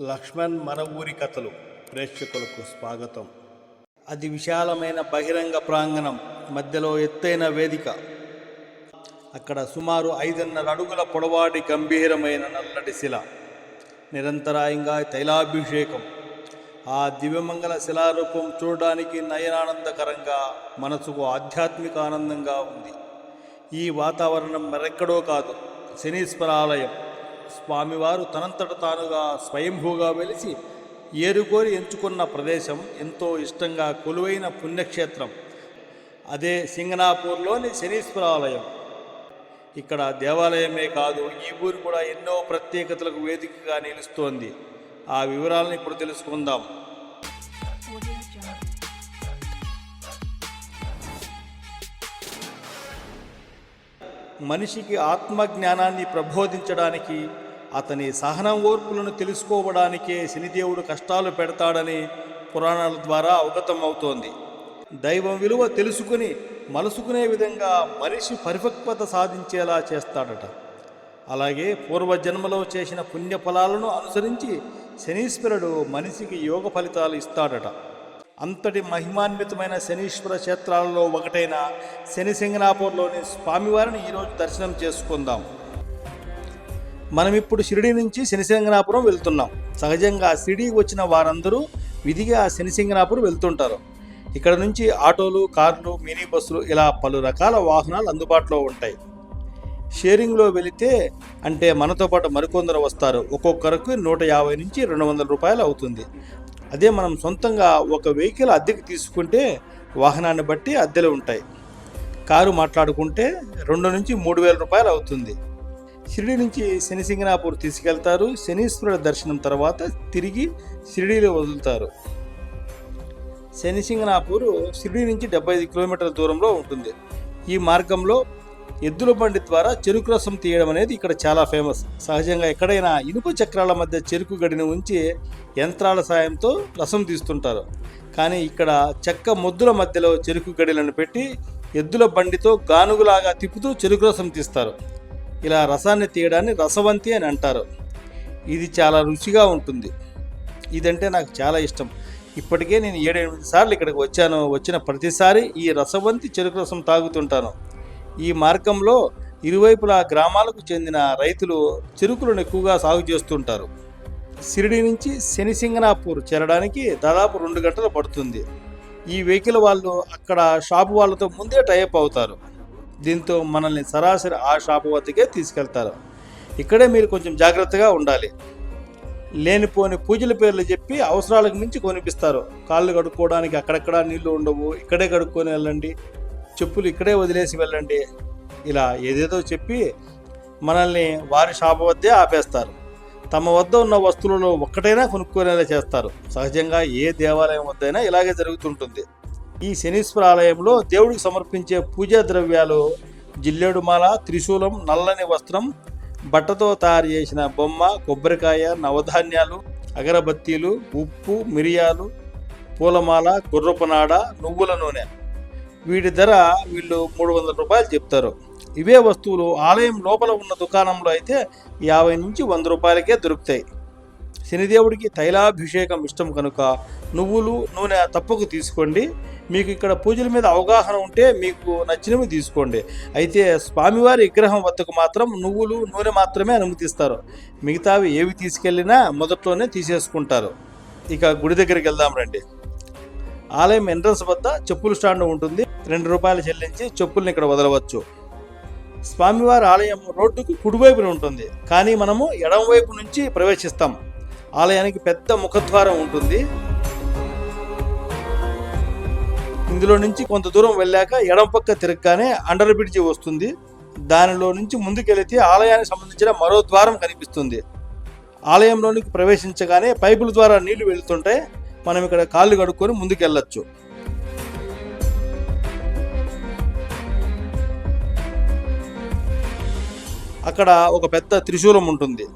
లక్ష్మణ్ మన ఊరి కథలు. ప్రేక్షకులకు స్వాగతం. అది విశాలమైన బహిరంగ ప్రాంగణం మధ్యలో ఎత్తైన వేదిక. అక్కడ సుమారు ఐదున్నర అడుగుల పొడవాటి గంభీరమైన నల్లటి శిల. నిరంతరాయంగా తైలాభిషేకం. ఆ దివ్యమంగళ శిలారూపం చూడడానికి నయనానందకరంగా మనసుకు ఆధ్యాత్మిక ఆనందంగా ఉంది. ఈ వాతావరణం మరెక్కడో కాదు శనీశ్వరాలయం. స్వామివారు తనంతట తానుగా స్వయంభూగా వెలిసి ఏరుకోరి ఎంచుకున్న ప్రదేశం ఎంతో ఇష్టంగా కొలువైన పుణ్యక్షేత్రం. అదే సింగనాపూర్లోని శనీశ్వరాలయం. ఇక్కడ దేవాలయమే కాదు ఈ ఊరు కూడా ఎన్నో ప్రత్యేకతలకు వేదికగా నిలుస్తోంది. ఆ వివరాలను ఇప్పుడు తెలుసుకుందాం. మనిషికి ఆత్మజ్ఞానాన్ని ప్రబోధించడానికి అతని సహనం ఓర్పులను తెలుసుకోవడానికే శనిదేవుడు కష్టాలు పెడతాడని పురాణాల ద్వారా అవగతం అవుతోంది దైవం విలువ తెలుసుకుని మలుసుకునే విధంగా మనిషి పరిపక్వత సాధించేలా చేస్తాడట. అలాగే పూర్వజన్మలో చేసిన పుణ్యఫలాలను అనుసరించి శనీశ్వరుడు మనిషికి యోగ ఫలితాలు ఇస్తాడట. అంతటి మహిమాన్వితమైన శనీశ్వర క్షేత్రాలలో ఒకటైన శనిసింగనాపూర్లోని స్వామివారిని ఈరోజు దర్శనం చేసుకుందాం. మనం ఇప్పుడు షిరిడి నుంచి శనిసింగనాపురం వెళ్తున్నాం. సహజంగా షిరిడి వచ్చిన వారందరూ విధిగా శనిసింగనాపురం వెళ్తుంటారు. ఇక్కడ నుంచి ఆటోలు కార్లు మినీ బస్సులు ఇలా పలు రకాల వాహనాలు అందుబాటులో ఉంటాయి. షేరింగ్లో వెళితే అంటే మనతో పాటు మరికొందరు వస్తారు. ఒక్కొక్కరికి నూట యాభై నుంచి రెండు వందల రూపాయలు అవుతుంది. అదే మనం సొంతంగా ఒక వెహికల్ అద్దెకి తీసుకుంటే వాహనాన్ని బట్టి అద్దెలు ఉంటాయి. కారు మాట్లాడుకుంటే రెండు నుంచి మూడు వేల రూపాయలు అవుతుంది. షిరిడి నుంచి శనిసింగనాపూర్ తీసుకెళ్తారు. శనీశ్వరుడు దర్శనం తర్వాత తిరిగి షిరిడీలో వదులుతారు. శనిసింగనాపూర్ షిరిడి నుంచి డెబ్బై ఐదు కిలోమీటర్ల దూరంలో ఉంటుంది. ఈ మార్గంలో ఎద్దుల బండి ద్వారా చెరుకు రసం తీయడం అనేది ఇక్కడ చాలా ఫేమస్. సహజంగా ఎక్కడైనా ఇనుప చక్రాల మధ్య చెరుకు గడిని ఉంచి యంత్రాల సాయంతో రసం తీస్తుంటారు. కానీ ఇక్కడ చెక్క మొద్దుల మధ్యలో చెరుకు గడిలను పెట్టి ఎద్దుల బండితో గానుగులాగా తిప్పుతూ చెరుకు రసం తీస్తారు. ఇలా రసాన్ని తీయడాన్ని రసవంతి అని అంటారు. ఇది చాలా రుచిగా ఉంటుంది. ఇదంటే నాకు చాలా ఇష్టం. ఇప్పటికే నేను ఏడెనిమిది సార్లు ఇక్కడికి వచ్చాను. వచ్చిన ప్రతిసారి ఈ రసవంతి చెరుకు రసం తాగుతుంటాను. ఈ మార్గంలో ఇరువైపులా గ్రామాలకు చెందిన రైతులు చెరుకులను ఎక్కువగా సాగు చేస్తుంటారు. సిరిడి నుంచి శనిసింగనాపూర్ చేరడానికి దాదాపు రెండు గంటలు పడుతుంది. ఈ వెహికల్ వాళ్ళు అక్కడ షాపు వాళ్ళతో ముందే టైప్ అవుతారు. దీంతో మనల్ని సరాసరి ఆ షాపు వద్దకే తీసుకెళ్తారు. ఇక్కడే మీరు కొంచెం జాగ్రత్తగా ఉండాలి. లేనిపోని పూజల పేర్లు చెప్పి అవసరాలకు మించి కొనిపిస్తారు. కాళ్ళు కడుక్కోవడానికి అక్కడక్కడ నీళ్ళు ఉండవు. ఇక్కడే కడుక్కొని వెళ్ళండి. చెప్పులు ఇక్కడే వదిలేసి వెళ్ళండి. ఇలా ఏదేదో చెప్పి మనల్ని వారి షాపు వద్దే ఆపేస్తారు. తమ వద్ద ఉన్న వస్తువులలో ఒక్కటైనా కొనుక్కునేలా చేస్తారు. సహజంగా ఏ దేవాలయం వద్దైనా ఇలాగే జరుగుతుంటుంది. ఈ శనీశ్వర ఆలయంలో దేవుడికి సమర్పించే పూజా ద్రవ్యాలు జిల్లేడుమాల త్రిశూలం నల్లని వస్త్రం బట్టతో తయారు చేసిన బొమ్మ కొబ్బరికాయ నవధాన్యాలు అగరబత్తీలు ఉప్పు మిరియాలు పూలమాల గుర్రపునాడ నువ్వుల నూనె. వీటి ధర వీళ్ళు మూడు వందల రూపాయలు చెప్తారు. ఇవే వస్తువులు ఆలయం లోపల ఉన్న దుకాణంలో అయితే యాభై నుంచి వంద రూపాయలకే దొరుకుతాయి. శనిదేవుడికి తైలాభిషేకం ఇష్టం కనుక నువ్వులు నూనె తప్పకు తీసుకోండి. మీకు ఇక్కడ పూజల మీద అవగాహన ఉంటే మీకు నచ్చినవి తీసుకోండి. అయితే స్వామివారి విగ్రహం వద్దకు మాత్రం నువ్వులు నూనె మాత్రమే అనుమతిస్తారు. మిగతావి ఏవి తీసుకెళ్ళినా మొదట్లోనే తీసేసుకుంటారు. ఇక గుడి దగ్గరికి వెళ్దాం రండి. ఆలయం ఎంట్రన్స్ వద్ద చెప్పుల స్టాండ్ ఉంటుంది. రెండు రూపాయలు చెల్లించి చెప్పుల్ని ఇక్కడ వదలవచ్చు. స్వామివారి ఆలయం రోడ్డుకు కుడివైపున ఉంటుంది. కానీ మనము ఎడమవైపు నుంచి ప్రవేశిస్తాం. ఆలయానికి పెద్ద ముఖద్వారం ఉంటుంది. ఇందులో నుంచి కొంత దూరం వెళ్ళాక ఎడమ పక్క తిరగగానే అండర్ బ్రిడ్జి వస్తుంది. దానిలో నుంచి ముందుకెళితే ఆలయానికి సంబంధించిన మరో ద్వారం కనిపిస్తుంది. ఆలయంలోనికి ప్రవేశించగానే పైపుల ద్వారా నీళ్ళు వెళుతుంటే మనం ఇక్కడ కాళ్ళు కడుక్కొని ముందుకెళ్ళచ్చు. అక్కడ ఒక పెద్ద త్రిశూలం ఉంటుంది.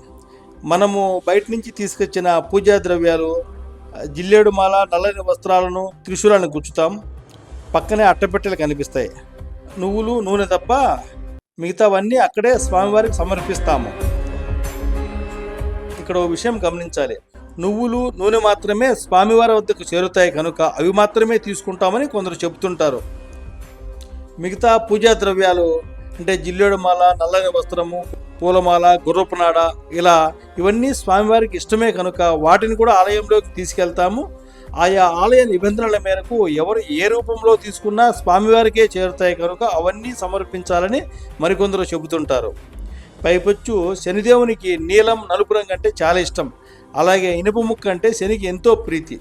మనము బయట నుంచి తీసుకొచ్చిన పూజా ద్రవ్యాలు జిల్లేడు మాల నల్లని వస్త్రాలను త్రిశూలాన్ని గుచ్చుతాం. పక్కనే అట్టపెట్టెలు కనిపిస్తాయి. నువ్వులు నూనె తప్ప మిగతావన్నీ అక్కడే స్వామివారికి సమర్పిస్తాము. ఇక్కడ ఓ విషయం గమనించాలి. నువ్వులు నూనె మాత్రమే స్వామివారి వద్దకు చేరుతాయి కనుక అవి మాత్రమే తీసుకుంటామని కొందరు చెబుతుంటారు. మిగతా పూజా ద్రవ్యాలు అంటే జిల్లేడుమాల నల్లని వస్త్రము పూలమాల గుర్రపునాడ ఇలా ఇవన్నీ స్వామివారికి ఇష్టమే కనుక వాటిని కూడా ఆలయంలోకి తీసుకెళ్తాము. ఆయా ఆలయ నిబంధనల మేరకు ఎవరు ఏ రూపంలో తీసుకున్నా స్వామివారికే చేరుతాయి కనుక అవన్నీ సమర్పించాలని మరికొందరు చెబుతుంటారు. పైపొచ్చు శనిదేవునికి నీలం నలుపు రంగు అంటే చాలా ఇష్టం. అలాగే ఇనుప ముక్క అంటే శనికి ఎంతో ప్రీతి.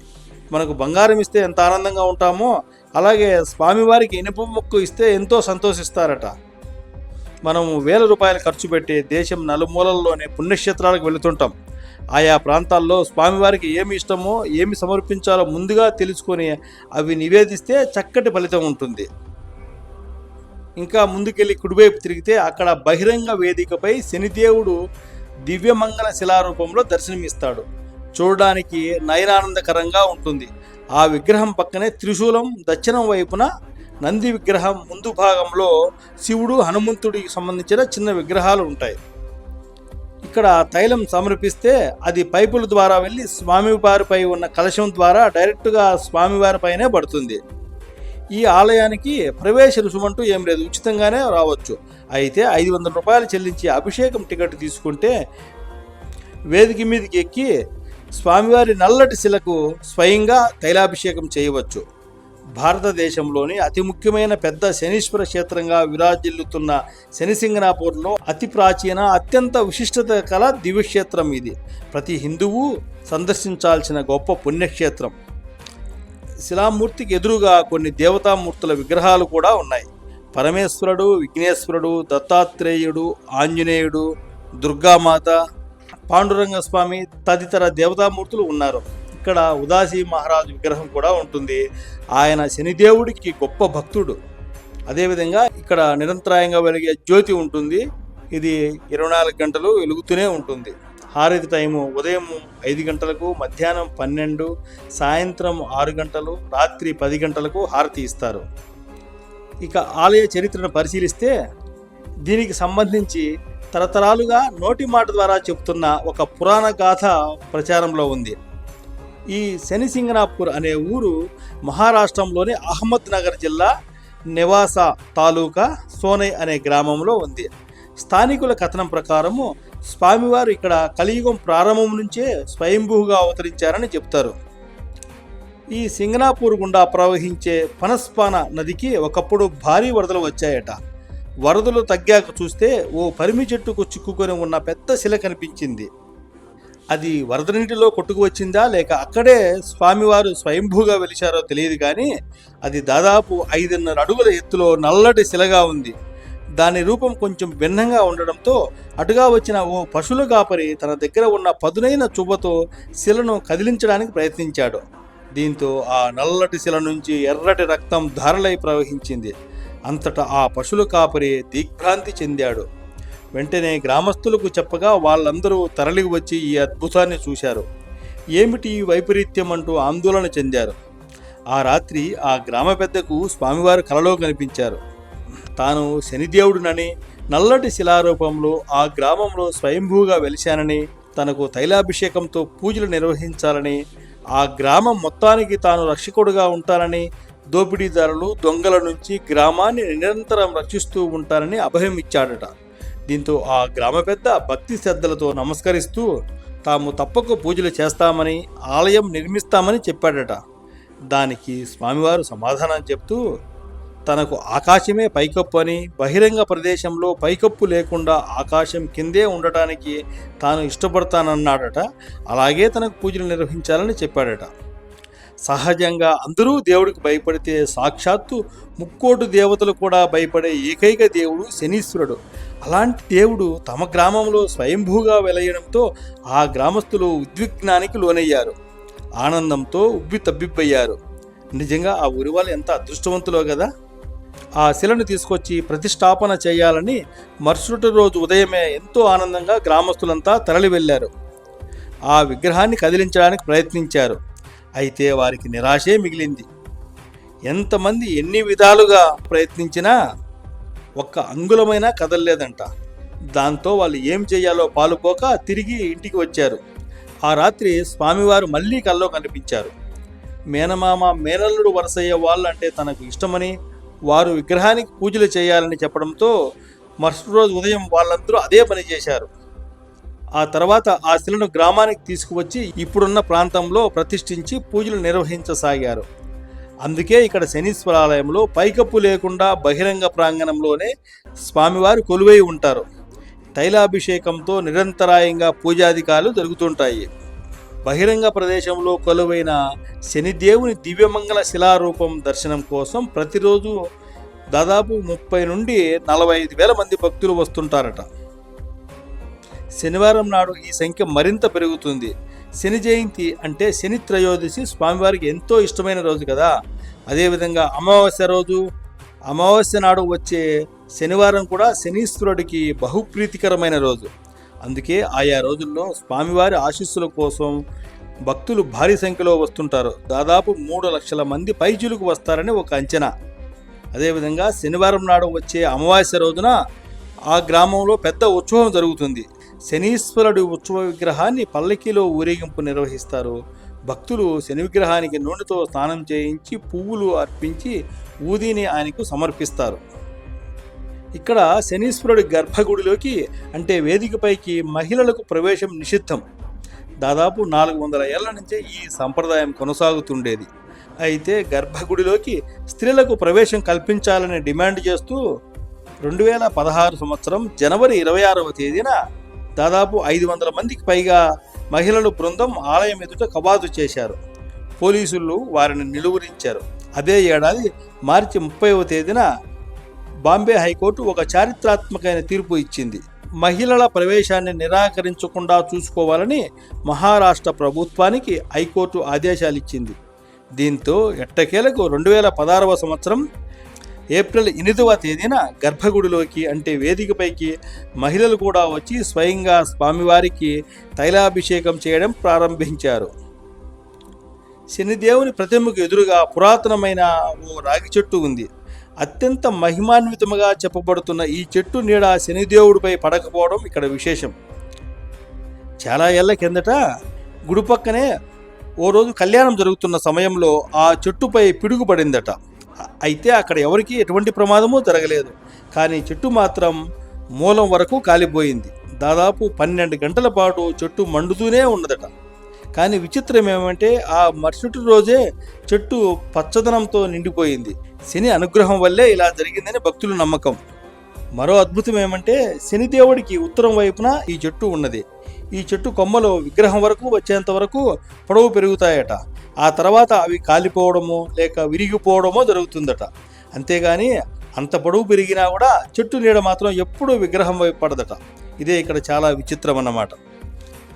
మనకు బంగారం ఇస్తే ఎంత ఆనందంగా ఉంటామో అలాగే స్వామివారికి ఇనుప ముక్కు ఇస్తే ఎంతో సంతోషిస్తారట. మనం వేల రూపాయలు ఖర్చు పెట్టి దేశం నలుమూలల్లోనే పుణ్యక్షేత్రాలకు వెళుతుంటాం. ఆయా ప్రాంతాల్లో స్వామివారికి ఏమి ఇష్టమో ఏమి సమర్పించాలో ముందుగా తెలుసుకొని అవి నివేదిస్తే చక్కటి ఫలితం ఉంటుంది. ఇంకా ముందుకెళ్ళి కుడివైపు తిరిగితే అక్కడ బహిరంగ వేదికపై శనిదేవుడు దివ్యమంగళ శిలారూపంలో దర్శనమిస్తాడు. చూడడానికి నయనానందకరంగా ఉంటుంది. ఆ విగ్రహం పక్కనే త్రిశూలం దక్షిణం వైపున నంది విగ్రహం ముందు భాగంలో శివుడు హనుమంతుడికి సంబంధించిన చిన్న విగ్రహాలు ఉంటాయి. ఇక్కడ తైలం సమర్పిస్తే అది పైపుల ద్వారా వెళ్ళి స్వామివారిపై ఉన్న కలశం ద్వారా డైరెక్ట్గా స్వామివారిపైనే పడుతుంది. ఈ ఆలయానికి ప్రవేశ రుసుమంటూ ఏం లేదు ఉచితంగానే రావచ్చు. అయితే ఐదు వందల రూపాయలు చెల్లించి అభిషేకం టికెట్ తీసుకుంటే వేదిక మీదకి ఎక్కి స్వామివారి నల్లటి శిలకు స్వయంగా తైలాభిషేకం చేయవచ్చు. భారతదేశంలోని అతి ముఖ్యమైన పెద్ద శనీశ్వర క్షేత్రంగా విరాజిల్లుతున్న శనిసింగనాపూర్లో అతి ప్రాచీన అత్యంత విశిష్టత కల దివ్యక్షేత్రం ఇది. ప్రతి హిందువు సందర్శించాల్సిన గొప్ప పుణ్యక్షేత్రం. శిలామూర్తికి ఎదురుగా కొన్ని దేవతామూర్తుల విగ్రహాలు కూడా ఉన్నాయి. పరమేశ్వరుడు విఘ్నేశ్వరుడు దత్తాత్రేయుడు ఆంజనేయుడు దుర్గామాత పాండురంగ స్వామి తదితర దేవతామూర్తులు ఉన్నారు. ఇక్కడ ఉదాసీ మహారాజు విగ్రహం కూడా ఉంటుంది. ఆయన శనిదేవుడికి గొప్ప భక్తుడు. అదేవిధంగా ఇక్కడ నిరంతరాయంగా వెలిగే జ్యోతి ఉంటుంది. ఇది ఇరవై నాలుగు గంటలు వెలుగుతూనే ఉంటుంది. హారతి టైము ఉదయం ఐదు గంటలకు మధ్యాహ్నం పన్నెండు సాయంత్రం ఆరు గంటలు రాత్రి పది గంటలకు హారతి ఇస్తారు. ఇక ఆలయ చరిత్రను పరిశీలిస్తే దీనికి సంబంధించి తరతరాలుగా నోటి మాట ద్వారా చెప్తున్న ఒక పురాణ గాథ ప్రచారంలో ఉంది. ఈ శనిసింగనాపూర్ అనే ఊరు మహారాష్ట్రంలోని అహ్మద్ నగర్ జిల్లా నివాస తాలూకా సోనై అనే గ్రామంలో ఉంది. స్థానికుల కథనం ప్రకారము స్వామివారు ఇక్కడ కలియుగం ప్రారంభం నుంచే స్వయంభూగా అవతరించారని చెప్తారు. ఈ సింగనాపూర్ గుండా ప్రవహించే పనస్పాన నదికి ఒకప్పుడు భారీ వరదలు వచ్చాయట. వరదలు తగ్గాక చూస్తే ఓ పరిమి చెట్టుకు చిక్కుకొని ఉన్న పెద్ద శిల కనిపించింది. అది వరద నీటిలో కొట్టుకు వచ్చిందా? లేక అక్కడే స్వామివారు స్వయంభూగా వెలిచారో తెలియదు కానీ అది దాదాపు ఐదున్నర అడుగుల ఎత్తులో నల్లటి శిలగా ఉంది. దాని రూపం కొంచెం భిన్నంగా ఉండడంతో అటుగా వచ్చిన ఓ పశువుల కాపరి తన దగ్గర ఉన్న పదునైన చువ్వతో శిలను కదిలించడానికి ప్రయత్నించాడు. దీంతో ఆ నల్లటి శిల నుంచి ఎర్రటి రక్తం ధారలై ప్రవహించింది. అంతటా ఆ పశువుల కాపరి దిగ్భ్రాంతి చెందాడు. వెంటనే గ్రామస్తులకు చెప్పగా వాళ్ళందరూ తరలికి వచ్చి ఈ అద్భుతాన్ని చూశారు. ఏమిటి ఈ వైపరీత్యం అంటూ ఆందోళన చెందారు. ఆ రాత్రి ఆ గ్రామ పెద్దకు స్వామివారు కలలో కనిపించారు. తాను శనిదేవుడునని నల్లటి శిలారూపంలో ఆ గ్రామంలో స్వయంభూగా వెలిశానని తనకు తైలాభిషేకంతో పూజలు నిర్వహించాలని ఆ గ్రామం మొత్తానికి తాను రక్షకుడుగా ఉంటానని దోపిడీదారులు దొంగల నుంచి గ్రామాన్ని నిరంతరం రక్షిస్తూ ఉంటానని అభయం ఇచ్చాడట. దీంతో ఆ గ్రామ పెద్ద భక్తి శ్రద్ధలతో నమస్కరిస్తూ తాము తప్పక పూజలు చేస్తామని ఆలయం నిర్మిస్తామని చెప్పాడట. దానికి స్వామివారు సమాధానం చెప్తూ తనకు ఆకాశమే పైకప్పు అని బహిరంగ ప్రదేశంలో పైకప్పు లేకుండా ఆకాశం కిందే ఉండటానికి తాను ఇష్టపడతానన్నాడట. అలాగే తనకు పూజలు నిర్వహించాలని చెప్పాడట. సహజంగా అందరూ దేవుడికి భయపడితే సాక్షాత్తు ముక్కోటు దేవతలు కూడా భయపడే ఏకైక దేవుడు శనీశ్వరుడు. అలాంటి దేవుడు తమ గ్రామంలో స్వయంభూగా వెలయడంతో ఆ గ్రామస్తులు ఉద్విగ్నానికి లోనయ్యారు. ఆనందంతో ఉబ్బి తబ్బిబ్బయ్యారు. నిజంగా ఆ ఊరి వాళ్ళు ఎంత అదృష్టవంతులో కదా ఆ శిలను తీసుకొచ్చి ప్రతిష్టాపన చేయాలని మరుసటి రోజు ఉదయమే ఎంతో ఆనందంగా గ్రామస్తులంతా తరలి వెళ్ళారు. ఆ విగ్రహాన్ని కదిలించడానికి ప్రయత్నించారు. అయితే వారికి నిరాశే మిగిలింది. ఎంతమంది ఎన్ని విధాలుగా ప్రయత్నించినా ఒక్క అంగుళమైనా కదలలేదంట. దాంతో వాళ్ళు ఏం చేయాలో పాలుపోక తిరిగి ఇంటికి వచ్చారు. ఆ రాత్రి స్వామివారు మళ్ళీ కల్లో కనిపించారు. మేనమామ మేనల్లుడు వరసయ్య వాళ్ళంటే తనకు ఇష్టమని వారు విగ్రహానికి పూజలు చేయాలని చెప్పడంతో మరుసటి రోజు ఉదయం వాళ్ళందరూ అదే పని చేశారు. ఆ తర్వాత ఆ శిలను గ్రామానికి తీసుకువచ్చి ఇప్పుడున్న ప్రాంతంలో ప్రతిష్ఠించి పూజలు నిర్వహించసాగారు. అందుకే ఇక్కడ శనీశ్వరాలయంలో పైకప్పు లేకుండా బహిరంగ ప్రాంగణంలోనే స్వామివారు కొలువై ఉంటారు. తైలాభిషేకంతో నిరంతరాయంగా పూజాధికారులు జరుగుతుంటాయి. బహిరంగ ప్రదేశంలో కొలువైన శనిదేవుని దివ్యమంగళ శిలారూపం దర్శనం కోసం ప్రతిరోజు దాదాపు ముప్పై నుండి నలభై ఐదు వేల మంది భక్తులు వస్తుంటారట. శనివారం నాడు ఈ సంఖ్య మరింత పెరుగుతుంది. శని జయంతి అంటే శని త్రయోదశి స్వామివారికి ఎంతో ఇష్టమైన రోజు కదా. అదేవిధంగా అమావాస్య రోజు అమావాస్య నాడు వచ్చే శనివారం కూడా శనీశ్వరుడికి బహుప్రీతికరమైన రోజు. అందుకే ఆయా రోజుల్లో స్వామివారి ఆశీస్సుల కోసం భక్తులు భారీ సంఖ్యలో వస్తుంటారు. దాదాపు మూడు లక్షల మంది పైచులకు వస్తారని ఒక అంచనా. అదేవిధంగా శనివారం నాడు వచ్చే అమావాస్య రోజున ఆ గ్రామంలో పెద్ద ఉత్సవం జరుగుతుంది. శనీశ్వరుడి ఉత్సవ విగ్రహాన్ని పల్లకిలో ఊరేగింపు నిర్వహిస్తారు. భక్తులు శని విగ్రహానికి నూనెతో స్నానం చేయించి పువ్వులు అర్పించి ఊదిని ఆయనకు సమర్పిస్తారు. ఇక్కడ శనీశ్వరుడి గర్భగుడిలోకి అంటే వేదికపైకి మహిళలకు ప్రవేశం నిషిద్ధం. దాదాపు నాలుగు వందల ఏళ్ళ నుంచే ఈ సంప్రదాయం కొనసాగుతుండేది. అయితే గర్భగుడిలోకి స్త్రీలకు ప్రవేశం కల్పించాలని డిమాండ్ చేస్తూ రెండు వేల పదహారు సంవత్సరం జనవరి ఇరవై ఆరవ తేదీన దాదాపు ఐదు వందల మందికి పైగా మహిళలు బృందం ఆలయం ఎదుట కవాతు చేశారు. పోలీసులు వారిని నిలువరించారు. అదే ఏడాది మార్చి ముప్పైవ తేదీన బాంబే హైకోర్టు ఒక చారిత్రాత్మకమైన తీర్పు ఇచ్చింది. మహిళల ప్రవేశాన్ని నిరాకరించకుండా చూసుకోవాలని మహారాష్ట్ర ప్రభుత్వానికి హైకోర్టు ఆదేశాలు ఇచ్చింది దీంతో ఎట్టకేలకు రెండు వేల పదహారవ సంవత్సరం ఏప్రిల్ ఎనిమిదవ తేదీన గర్భగుడిలోకి అంటే వేదికపైకి మహిళలు కూడా వచ్చి స్వయంగా స్వామివారికి తైలాభిషేకం చేయడం ప్రారంభించారు. శనిదేవుని ప్రతిమకు ఎదురుగా పురాతనమైన ఓ రాగి చెట్టు ఉంది. అత్యంత మహిమాన్వితముగా చెప్పబడుతున్న ఈ చెట్టు నీడ శనిదేవుడిపై పడకపోవడం ఇక్కడ విశేషం. చాలా ఏళ్ళ కిందట గుడి పక్కనే ఓ రోజు కళ్యాణం జరుగుతున్న సమయంలో ఆ చెట్టుపై పిడుగు పడిందట. అయితే అక్కడ ఎవరికీ ఎటువంటి ప్రమాదమూ జరగలేదు. కానీ చెట్టు మాత్రం మూలం వరకు కాలిపోయింది. దాదాపు పన్నెండు గంటల పాటు చెట్టు మండుతూనే ఉన్నదట. కానీ విచిత్రం ఏమంటే ఆ మరుసటి రోజే చెట్టు పచ్చదనంతో నిండిపోయింది. శని అనుగ్రహం వల్లే ఇలా జరిగిందని భక్తుల నమ్మకం. మరో అద్భుతం ఏమంటే శనిదేవుడికి ఉత్తరం వైపున ఈ చెట్టు ఉన్నది. ఈ చెట్టు కొమ్మలు విగ్రహం వరకు వచ్చేంత వరకు పొడవు పెరుగుతాయట. ఆ తర్వాత అవి కాలిపోవడమో లేక విరిగిపోవడమో జరుగుతుందట. అంతేగాని అంత పొడవు పెరిగినా కూడా చెట్టు నీడ మాత్రం ఎప్పుడూ విగ్రహం వైపు పడదట. ఇదే ఇక్కడ చాలా విచిత్రం అన్నమాట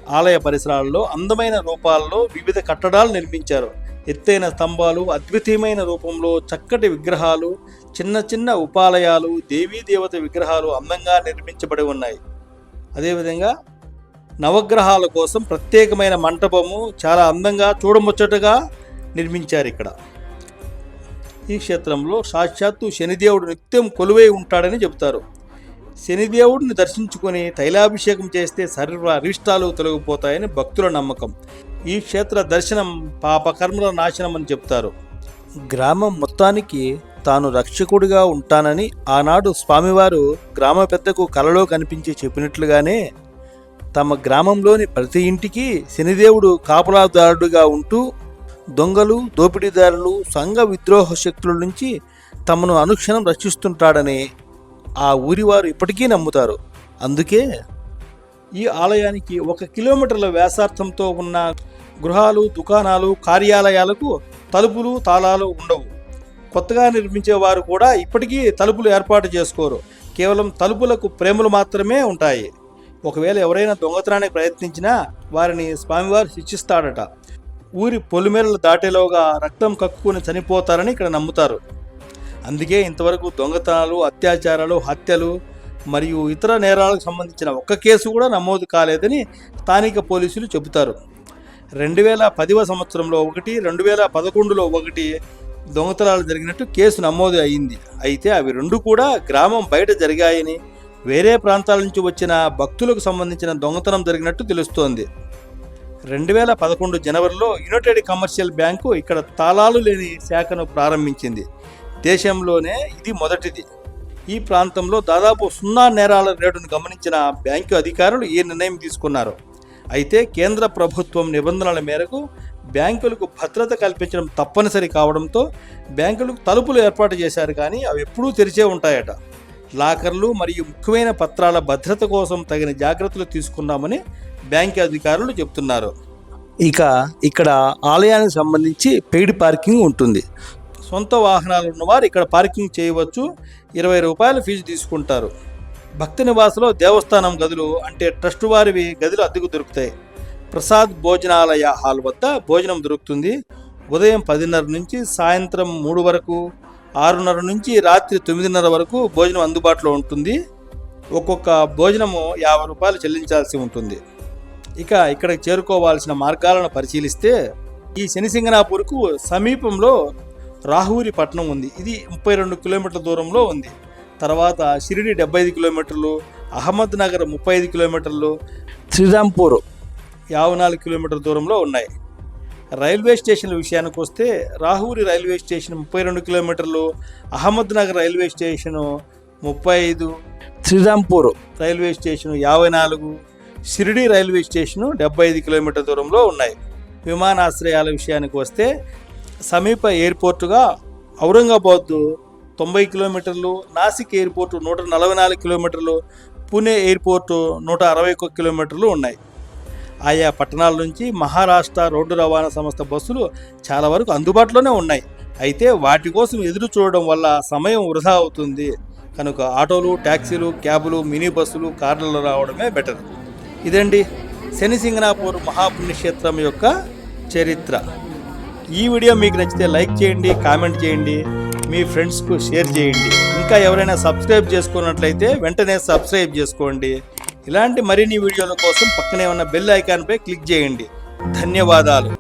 ఆలయ పరిసరాల్లో అందమైన రూపాల్లో వివిధ కట్టడాలు నిర్మించారు. ఎత్తైన స్తంభాలు అద్వితీయమైన రూపంలో చక్కటి విగ్రహాలు చిన్న చిన్న ఉపాలయాలు దేవీ దేవత విగ్రహాలు అందంగా నిర్మించబడి ఉన్నాయి. అదేవిధంగా నవగ్రహాల కోసం ప్రత్యేకమైన మంటపము చాలా అందంగా చూడముచ్చటగా నిర్మించారు ఇక్కడ. ఈ క్షేత్రంలో సాక్షాత్తు శనిదేవుడు నిత్యం కొలువై ఉంటాడని చెబుతారు. శనిదేవుడిని దర్శించుకొని తైలాభిషేకం చేస్తే సర్వ అరిష్టాలు తొలగిపోతాయని భక్తుల నమ్మకం. ఈ క్షేత్ర దర్శనం పాపకర్మల నాశనం అని చెప్తారు గ్రామం మొత్తానికి తాను రక్షకుడిగా ఉంటానని ఆనాడు స్వామివారు గ్రామ పెద్దకు కలలో కనిపించి చెప్పినట్లుగానే తమ గ్రామంలోని ప్రతి ఇంటికి శనిదేవుడు కాపలాదారుడుగా ఉంటూ దొంగలు దోపిడీదారులు సంఘ విద్రోహ శక్తుల నుంచి తమను అనుక్షణం రక్షిస్తుంటాడని ఆ ఊరివారు ఇప్పటికీ నమ్ముతారు. అందుకే ఈ ఆలయానికి ఒక కిలోమీటర్ల వ్యాసార్థంతో ఉన్న గృహాలు దుకాణాలు కార్యాలయాలకు తలుపులు తాళాలు ఉండవు. కొత్తగా నిర్మించే వారు కూడా ఇప్పటికీ తలుపులు ఏర్పాటు చేసుకోరు. కేవలం తలుపులకు ప్రేమలు మాత్రమే ఉంటాయి. ఒకవేళ ఎవరైనా దొంగతనానికి ప్రయత్నించినా వారిని స్వామివారు శిక్షిస్తాడట. ఊరి పొలిమేరలు దాటేలోగా రక్తం కక్కుని చనిపోతారని ఇక్కడ నమ్ముతారు. అందుకే ఇంతవరకు దొంగతనాలు అత్యాచారాలు హత్యలు మరియు ఇతర నేరాలకు సంబంధించిన ఒక్క కేసు కూడా నమోదు కాలేదని స్థానిక పోలీసులు చెబుతారు. రెండు వేల పదివ సంవత్సరంలో ఒకటి రెండు వేల పదకొండులో ఒకటి దొంగతనాలు జరిగినట్టు కేసు నమోదు అయింది. అయితే అవి రెండు కూడా గ్రామం బయట జరిగాయని వేరే ప్రాంతాల నుంచి వచ్చిన భక్తులకు సంబంధించిన దొంగతనం జరిగినట్టు తెలుస్తోంది. రెండు వేల పదకొండు జనవరిలో యునైటెడ్ కమర్షియల్ బ్యాంకు ఇక్కడ తాళాలు లేని శాఖను ప్రారంభించింది. దేశంలోనే ఇది మొదటిది. ఈ ప్రాంతంలో దాదాపు సున్నా నేరాల రేటును గమనించిన బ్యాంకు అధికారులు ఈ నిర్ణయం తీసుకున్నారు. అయితే కేంద్ర ప్రభుత్వం నిబంధనల మేరకు బ్యాంకులకు భద్రత కల్పించడం తప్పనిసరి కావడంతో బ్యాంకులకు తలుపులు ఏర్పాటు చేశారు కానీ అవి ఎప్పుడూ తెరిచే ఉంటాయట. లాకర్లు మరియు ముఖ్యమైన పత్రాల భద్రత కోసం తగిన జాగ్రత్తలు తీసుకున్నామని బ్యాంక్ అధికారులు చెప్తున్నారు. ఇక ఇక్కడ ఆలయానికి సంబంధించి పెయిడ్ పార్కింగ్ ఉంటుంది. సొంత వాహనాలు ఉన్నవారు ఇక్కడ పార్కింగ్ చేయవచ్చు. ఇరవై రూపాయల ఫీజు తీసుకుంటారు. భక్తి నివాసలో దేవస్థానం గదులు అంటే ట్రస్ట్ వారివి గదులు అద్దెకు దొరుకుతాయి. ప్రసాద్ భోజనాలయ హాల్ వద్ద భోజనం దొరుకుతుంది. ఉదయం పదిన్నర నుంచి సాయంత్రం మూడు వరకు ఆరున్నర నుంచి రాత్రి తొమ్మిదిన్నర వరకు భోజనం అందుబాటులో ఉంటుంది. ఒక్కొక్క భోజనము యాభై రూపాయలు చెల్లించాల్సి ఉంటుంది. ఇక ఇక్కడికి చేరుకోవాల్సిన మార్గాలను పరిశీలిస్తే ఈ శనిసింగనాపూర్కు సమీపంలో రాహూరి పట్టణం ఉంది. ఇది ముప్పై రెండు కిలోమీటర్ల దూరంలో ఉంది. తర్వాత షిరిడి డెబ్బై ఐదు కిలోమీటర్లు అహ్మద్ నగర్ ముప్పై ఐదు కిలోమీటర్లు శ్రీరాంపూర్. యాభై నాలుగు కిలోమీటర్ల దూరంలో ఉన్నాయి. రైల్వే స్టేషన్ల విషయానికి వస్తే రాహూరి రైల్వే స్టేషన్ ముప్పై రెండు కిలోమీటర్లు అహ్మద్ నగర్ రైల్వే స్టేషను ముప్పై ఐదు శ్రీరాంపూర్ రైల్వే స్టేషను యాభై నాలుగు షిరిడి రైల్వే స్టేషను డెబ్బై ఐదు కిలోమీటర్ల దూరంలో ఉన్నాయి. విమానాశ్రయాల విషయానికి వస్తే సమీప ఎయిర్పోర్టుగా ఔరంగాబాద్ తొంభై కిలోమీటర్లు నాసిక్ ఎయిర్పోర్టు నూట నలభై నాలుగు కిలోమీటర్లు పూణే ఎయిర్పోర్టు నూట అరవై ఒక్క కిలోమీటర్లు ఉన్నాయి. ఆయా పట్టణాల నుంచి మహారాష్ట్ర రోడ్డు రవాణా సంస్థ బస్సులు చాలా వరకు అందుబాటులోనే ఉన్నాయి. అయితే వాటి కోసం ఎదురు చూడడం వల్ల సమయం వృధా అవుతుంది. కనుక ఆటోలు ట్యాక్సీలు క్యాబులు మినీ బస్సులు కార్లలో రావడమే బెటర్. ఇదండి శని సింగనాపూర్ మహాపుణ్యక్షేత్రం యొక్క చరిత్ర. ఈ వీడియో మీకు నచ్చితే లైక్ చేయండి కామెంట్ చేయండి మీ ఫ్రెండ్స్కు షేర్ చేయండి. ఇంకా ఎవరైనా సబ్స్క్రైబ్ చేసుకున్నట్లయితే వెంటనే సబ్స్క్రైబ్ చేసుకోండి. ఇలాంటి మరిన్ని వీడియోల కోసం పక్కనే ఉన్న బెల్ ఐకాన్పై క్లిక్ చేయండి. ధన్యవాదాలు.